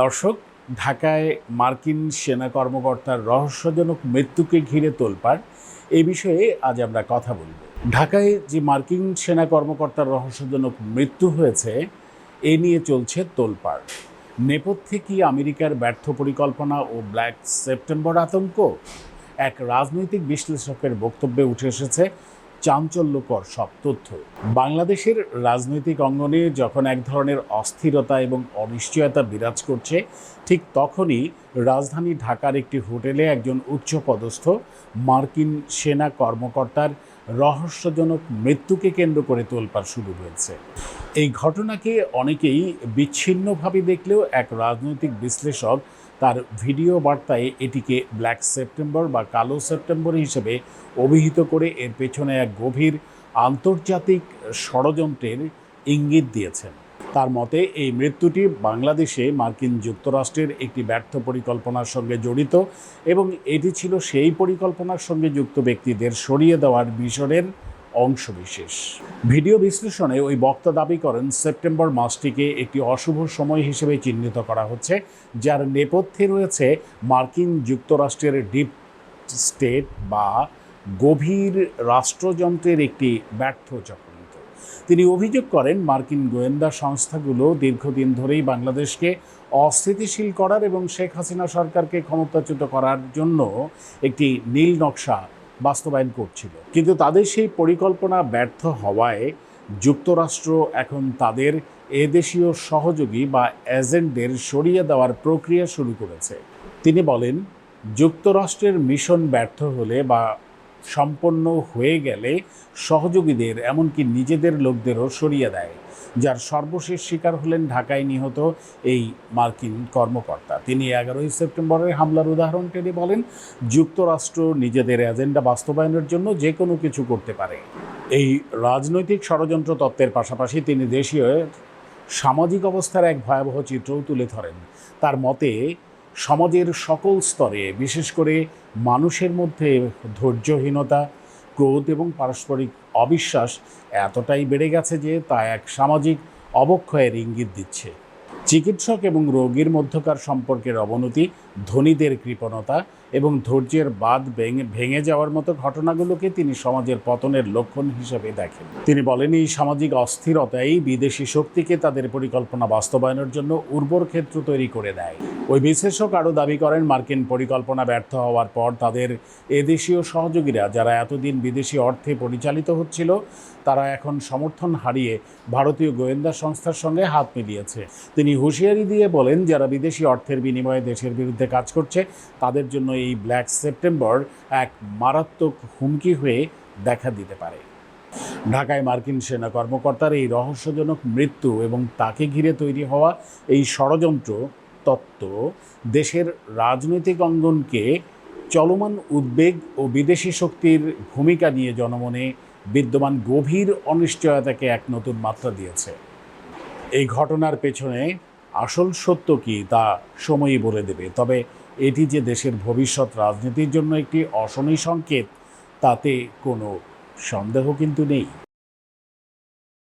দর্শক, ঢাকায় মার্কিন সেনা কর্মকর্তার রহস্যজনক মৃত্যুকে ঘিরে তোলপাড়। এ বিষয়ে আজ আমরা কথা বলব। ঢাকায় যে মার্কিন সেনা কর্মকর্তার রহস্যজনক মৃত্যু হয়েছে, এ নিয়ে চলছে তোলপাড়। নেপথ্যে কি আমেরিকার ব্যর্থ পরিকল্পনা ও ব্ল্যাক সেপ্টেম্বর আতঙ্ক? এক রাজনৈতিক বিশ্লেষকের বক্তব্যে উঠে এসেছে চাঞ্চল্যকর সব তথ্য। বাংলাদেশের রাজনৈতিক অঙ্গনে যখন এক ধরনের অস্থিরতা এবং অনিশ্চয়তা বিরাজ করছে, ঠিক তখনই রাজধানী ঢাকার একটি হোটেলে একজন উচ্চপদস্থ, মার্কিন সেনা কর্মকর্তার রহস্যজনক মৃত্যুকে কেন্দ্র করে তোলপাড় শুরু হয়েছে। এই ঘটনাকে অনেকেই বিচ্ছিন্নভাবে দেখলেও এক রাজনৈতিক বিশ্লেষক তার ভিডিও বার্তায় এটিকে ব্ল্যাক সেপ্টেম্বর বা কালো সেপ্টেম্বর হিসেবে অভিহিত করে এর পেছনে এক গভীর আন্তর্জাতিক ষড়যন্ত্রের ইঙ্গিত দিয়েছেন। তার মতে, এই মৃত্যুটি বাংলাদেশে মার্কিন যুক্তরাষ্ট্রের একটি ব্যর্থ পরিকল্পনার সঙ্গে জড়িত এবং এটি ছিল সেই পরিকল্পনার সঙ্গে যুক্ত ব্যক্তিদের সরিয়ে দেওয়ার মিশনের অংশবিশেষ। ভিডিও বিশ্লেষণে ওই বক্তা দাবি করেন, সেপ্টেম্বর মাসটিকে একটি অশুভ সময় হিসেবে চিহ্নিত করা হচ্ছে, যার নেপথ্যে রয়েছে মার্কিন যুক্তরাষ্ট্রের ডিপ স্টেট বা গভীর রাষ্ট্রযন্ত্রের একটি ব্যর্থ চক্রান্ত। তিনি অভিযোগ করেন, মার্কিন গোয়েন্দা সংস্থাগুলো দীর্ঘদিন ধরেই বাংলাদেশকে অস্থিতিশীল করার এবং শেখ হাসিনা সরকারকে ক্ষমতাচ্যুত করার জন্য একটি নীল নকশা বাস্তবায়ন করছিল। কিন্তু তাদের সেই পরিকল্পনা ব্যর্থ হওয়ায় যুক্তরাষ্ট্র এখন তাদের এদেশীয় সহযোগী বা এজেন্টদের সরিয়ে দেওয়ার প্রক্রিয়া শুরু করেছে। তিনি বলেন, যুক্তরাষ্ট্রের মিশন ব্যর্থ হলে বা সম্পন্ন হয়ে গেলে সহযোগীদের, এমনকি নিজেদের লোকদেরও সরিয়ে দেয়। যার সর্বশেষ শিকার হলেন ঢাকায় নিহত এই মার্কিন কর্মকর্তা। তিনি এগারোই সেপ্টেম্বরের হামলার উদাহরণ টেনে বলেন, যুক্তরাষ্ট্র নিজেদের এজেন্ডা বাস্তবায়নের জন্য যে কোনো কিছু করতে পারে। এই রাজনৈতিক ষড়যন্ত্র তত্ত্বের পাশাপাশি তিনি দেশীয় সামাজিক অবস্থার এক ভয়াবহ চিত্রও তুলে ধরেন। তার মতে, সমাজের সকল স্তরে, বিশেষ করে মানুষের মধ্যে ধৈর্যহীনতা ক্রোধ এবং পারস্পরিক অবিশ্বাস এতটাই বেড়ে গেছে যে তা এক সামাজিক অবক্ষয়ের ইঙ্গিত দিচ্ছে। চিকিৎসক এবং রোগীর মধ্যকার সম্পর্কের অবনতি, ধনীদের কৃপণতা এবং ধৈর্যের বাদ ভেঙে যাওয়ার মতো ঘটনাগুলোকে তিনি সমাজের পতনের লক্ষণ হিসেবে দেখেন। তিনি বলেন, এই সামাজিক অস্থিরতাই বিদেশি শক্তিকে তাদের পরিকল্পনা বাস্তবায়নের জন্য উর্বর ক্ষেত্র তৈরি করে দেয়। ওই বিশ্লেষক আরও দাবি করেন, মার্কিন পরিকল্পনা ব্যর্থ হওয়ার পর তাদের এদেশীয় সহযোগীরা যারা এতদিন বিদেশি অর্থে পরিচালিত হচ্ছিল, তারা এখন সমর্থন হারিয়ে ভারতীয় গোয়েন্দা সংস্থার সঙ্গে হাত মিলিয়েছে। তিনি হুঁশিয়ারি দিয়ে বলেন, যারা বিদেশি অর্থের বিনিময়ে দেশের বিরুদ্ধে কাজ করছে, তাদের জন্য এই ব্ল্যাক সেপ্টেম্বর এক মারাত্মক হুমকি হয়ে দেখা দিতে পারে। ঢাকায় মার্কিন সেনা কর্মকর্তার এই রহস্যজনক মৃত্যু এবং তাকে ঘিরে তৈরি হওয়া এই ষড়যন্ত্র তত্ত্ব দেশের রাজনৈতিক অঙ্গনকে চলমান উদ্বেগ ও বিদেশি শক্তির ভূমিকা নিয়ে জনমনে বিদ্যমান গভীর অনিশ্চয়তাকে এক নতুন মাত্রা দিয়েছে। এই ঘটনার পেছনে আসল সত্য কি তা সময়ই বলে দেবে। তবে এটি যে দেশের ভবিষ্যৎ রাজনীতির জন্য একটি অশনি সংকেত তাতে কোনো সন্দেহ কিন্তু নেই।